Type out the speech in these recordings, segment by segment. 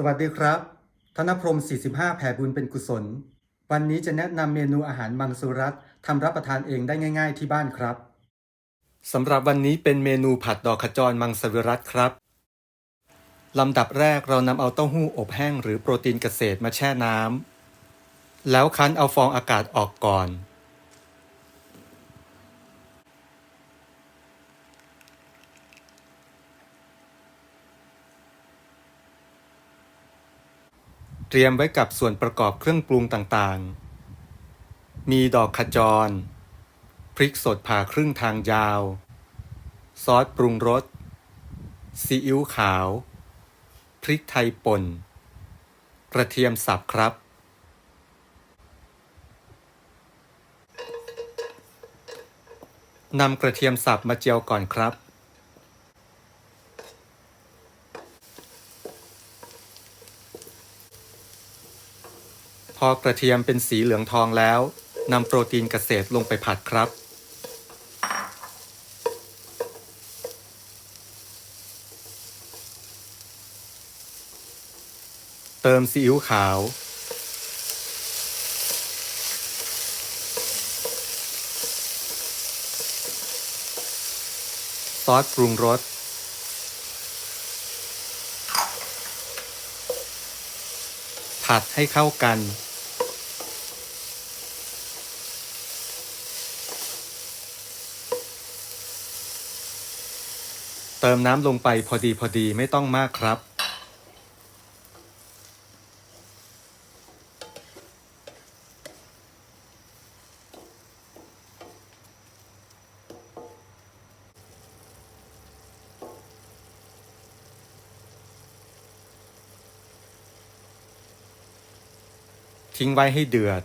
สวัสดีครับ ธนพรม 45 แผ่บุญเป็นกุศล วันนี้จะแนะนำเมนูอาหารมังสุรัตทำรับประทานเองได้ง่าย ๆ ที่บ้านครับสำหรับวันนี้เป็นเมนูผัดดอกขจรมังสวิรัตครับลำดับแรกเรานำเอาเต้าหู้อบแห้งหรือโปรตีนเกษตรมาแช่น้ำแล้วคั้นเอาฟองอากาศออกก่อน เตรียมไว้กับส่วนประกอบเครื่องปรุงต่างๆ มีดอกขจร พริกสดผ่าครึ่งทางยาว ซอสปรุงรส ซีอิ๊วขาว พริกไทยป่น กระเทียมสับครับ นำกระเทียมสับมาเจียวก่อนครับ พอกระเทียมเป็นสีเหลืองทองแล้วนำโปรตีนเกษตรลงไปผัดครับ เติมซีอิ๊วขาว ซอสปรุงรสผัดให้เข้ากัน เติมน้ำลงไปพอดีพอดีไม่ต้องมากครับ ทิ้งไว้ให้เดือด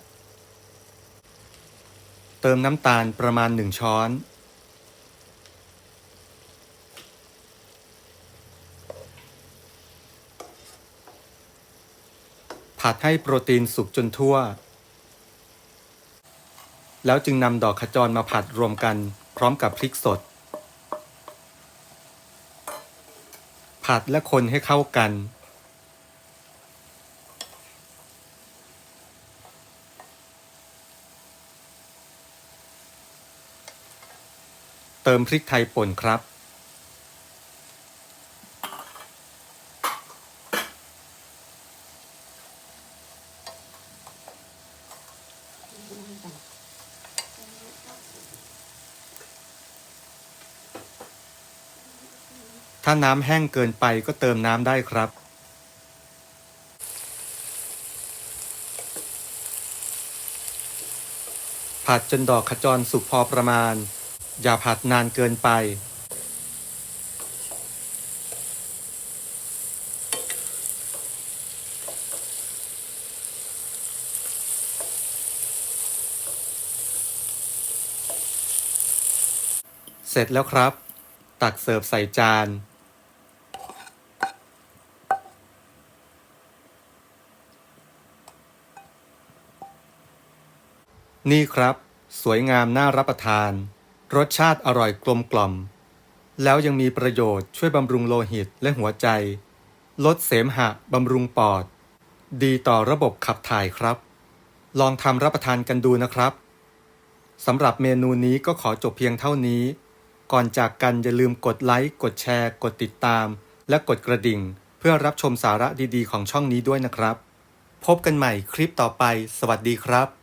เติมน้ำตาลประมาณหนึ่งช้อน ผัดให้โปรตีนสุกจนทั่ว แล้วจึงนำดอกขจรมาผัดรวมกันพร้อมกับพริกสด ผัดและคนให้เข้ากัน เติมพริกไทยป่นครับ ถ้าน้ำแห้งเกินไปก็เติมน้ำได้ครับ ผัดจนดอกขจรสุกพอประมาณ อย่าผัดนานเกินไป เสร็จแล้วครับ ตักเสิร์ฟใส่จาน นี่ครับ สวยงามน่ารับประทาน รสชาติอร่อยกลมกล่อม แล้วยังมีประโยชน์ช่วยบำรุงโลหิตและหัวใจ ลดเสมหะบำรุงปอด ดีต่อระบบขับถ่ายครับ ลองทำรับประทานกันดูนะครับสำหรับเมนูนี้ก็ขอจบเพียงเท่านี้ ก่อนจากกันอย่าลืมกดไลค์ กดแชร์ กดติดตาม และกดกระดิ่ง เพื่อรับชมสาระดีๆ ของช่องนี้ด้วยนะครับ พบกันใหม่คลิปต่อไป สวัสดีครับ